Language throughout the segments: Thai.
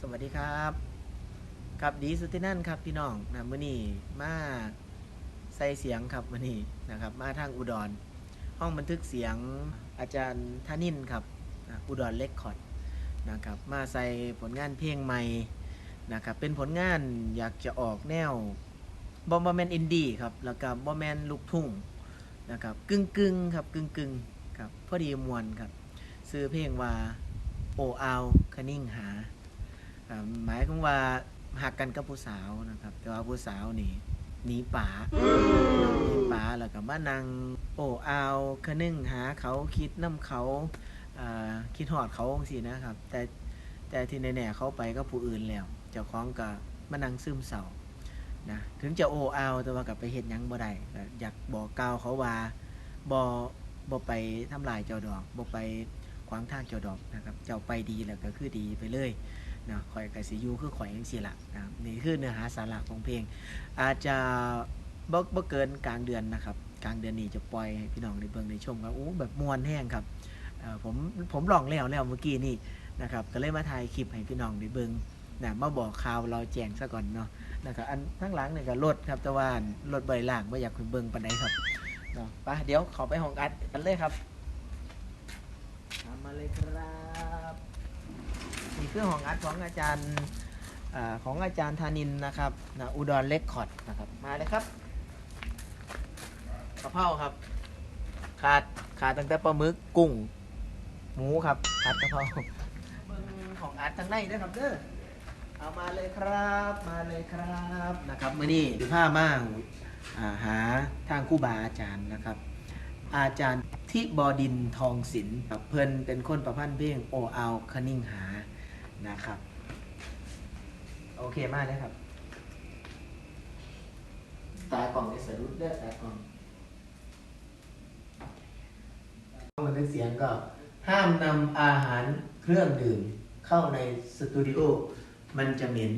สวัสดีครับครับดีสุดที่นั่นครับพี่น้องนะมื่อนี้มาใส่เสียงครับมื่อนี้นะครับมาทางอุดร ห้องบันทึกเสียงอาจารย์ธนินครับนะอุดรเลคคอร์ดนะครับมาใส่ผลงานเพลงใหม่นะครับเป็นผลงานอยากจะออกแนวบอมบ์แมนอินดี้ครับแล้วก็บอมแมนลูกทุ่งนะครับกึ่งกึ่งครับกึ่งกึ่งครับพอดีมวนครับซื้อเพลงว่าโออาวคนิ่งหา หมายถึงว่าหักกันกับผู้สาวนะครับ แต่ว่าผู้สาวนี่หนีป่าหนีป่าแล้วก็มานั่งโอ้อาวคนึงหาเขาคิดน้ำเขาอ่าคิดหอดเขาสินะครับ แต่แต่ที่แน่ๆเขาไปก็ผู้อื่นแล้ว เจ้าของก็มานั่งซึมเศร้านะถึงจะโอ้อาวแต่ว่ากับไปเฮ็ดหยังบ่ได้ก็อยากบอกกล่าวเขาว่าบ่บ่ไปทำลายเจ้าดอกบ่ไปขวางทางเจ้าดอกนะครับ เจ้าไปดีแล้วก็คือดีไปเลย นะข่อยกับสิยูคือข่อยยังสิละนะนี่คือเนื้อหาสาระของเพลง อาจจะบ่บ่เกินกลางเดือนนะครับ กลางเดือนนี้จะปล่อยให้พี่น้องได้เบิ่งได้ชมครับโอ้แบบมวนแห้งครับผมผมลองแล้วแล้วเมื่อกี้นี่นะครับก็เลยมาถ่ายคลิปให้พี่น้องได้เบิ่งนะมาบอกข่าวเราแจ้งซะก่อนเนาะนะครับอันทั้งหลังเนี่ยก็รถครับแต่ว่ารถใบล่างไม่อยากไปเบิ่งปานใดครับเนาะไปเดี๋ยวขอไปห้องอัดกันเลยครับมาเลยครับ คือของอัดของอาจารย์ของอาจารย์ธานินนะครับนะอุดรเลคคอร์ดนะครับมาเลยครับกระเพราครับ ขาดขาดตั้งแต่ปลาหมึกกุ้ง หมูครับขาดกระเพราเบิ่งของอัดทางในด้วยครับเด้อเอามาเลยครับมาเลยครับนะครับมื่อนี้ผ้ามาอ่าหาทางคู่บาอาจารย์นะครับ อาจารย์ทิบอดินทองศิลป์เพิ่นเป็นคนประพันธ์เพลงโอเอาคนิ่งหา นะครับ โอเคมากเลยครับ ตากล่องในสรุปเลือดตากล่องมันเป็นเสียงก็ห้ามนำอาหารเครื่องดื่มเข้าในสตูดิโอมันจะเหม็น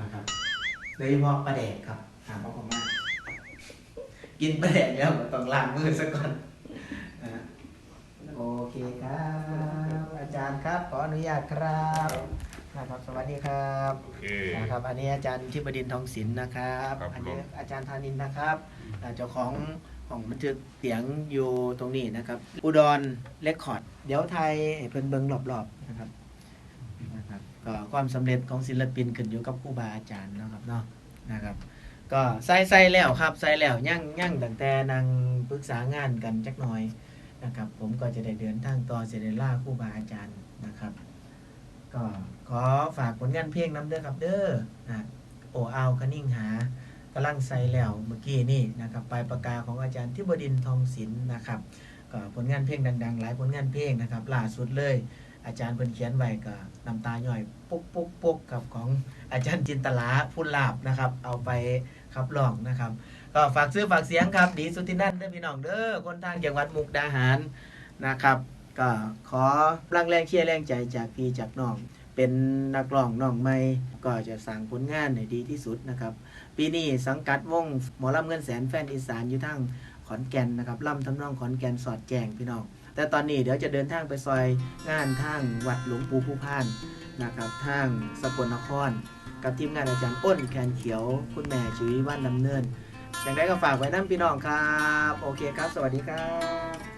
นะครับโดยเฉพาะปลาแดกครับถามพ่อผมมากกินปลาแดกแล้วก็ต้องล้างมือซะก่อนโอเคครับ อาจารย์ครับขออนุญาตครับ นะครับสวัสดีครับโอเค นะครับ อันนี้อาจารย์ทิบดินทองศิลป์นะครับ ครับอันนี้ผม อาจารย์ธานินนะครับอ่าเจ้าของของบันทึกเสียงอยู่ตรงนี้นะครับ อุดรเรคคอร์ด เดี๋ยวไทยให้เพิ่นเบิงรอบๆนะครับนะครับก็ความสำเร็จของศิลปินขึ้นอยู่กับครูบาอาจารย์เนาะครับเนาะนะครับ ก็ใส่ใส่แล้วครับใส่แล้วยั่งยั่งตั้งแต่นางปรึกษางานกันจักหน่อยนะครับ ผมก็จะได้เดินทางต่อเสได็จล่าครูบาอาจารย์นะครับ ก็ขอฝากผลงานเพลงน้ำเด้อครับเด้อนะโอเอาคนิ่งหากำลังใส่แล้วเมื่อกี้นี่นะครับปลายปากกาของอาจารย์ทิบดินทองศิลป์นะครับก็ผลงานเพลงดังๆ หลายผลงานเพลงนะครับล่าสุดเลย อาจารย์เพิ่นเขียนไว้ก็น้ำตาย่อยปุ๊กปุ๊กปุ๊กกับของอาจารย์จินตลาพุนลาบนะครับ เอาไปขับร้องนะครับ ก็ฝากซื้อฝากเสียงครับ ดีสุดที่นั่นเด้อพี่น้องเด้อคนทางจังหวัดมุกดาหารนะครับ ก็ขอรังแรงเชียร์แรงใจจากพี่จากน้อง เป็นนักร้องน้องใหม่ก็จะสั่งผลงานให้ดีที่สุดนะครับ ปีนี้สังกัดวงหมอลำเงินแสนแฟนอีสานอยู่ทางขอนแก่นนะครับล่ำทำนองขอนแก่นสอดแจงพี่น้อง แต่ตอนนี้เดี๋ยวจะเดินทางไปซอยงานทางวัดหลวงปู่ผู้พานนะครับทางสกลนคร กับทีมงานอาจารย์อ้นแคนเขียว คุณแม่ชีวิวันดำเนิน อย่างไรก็ฝากไว้นั่นพี่น้องครับ โอเคครับ สวัสดีครับ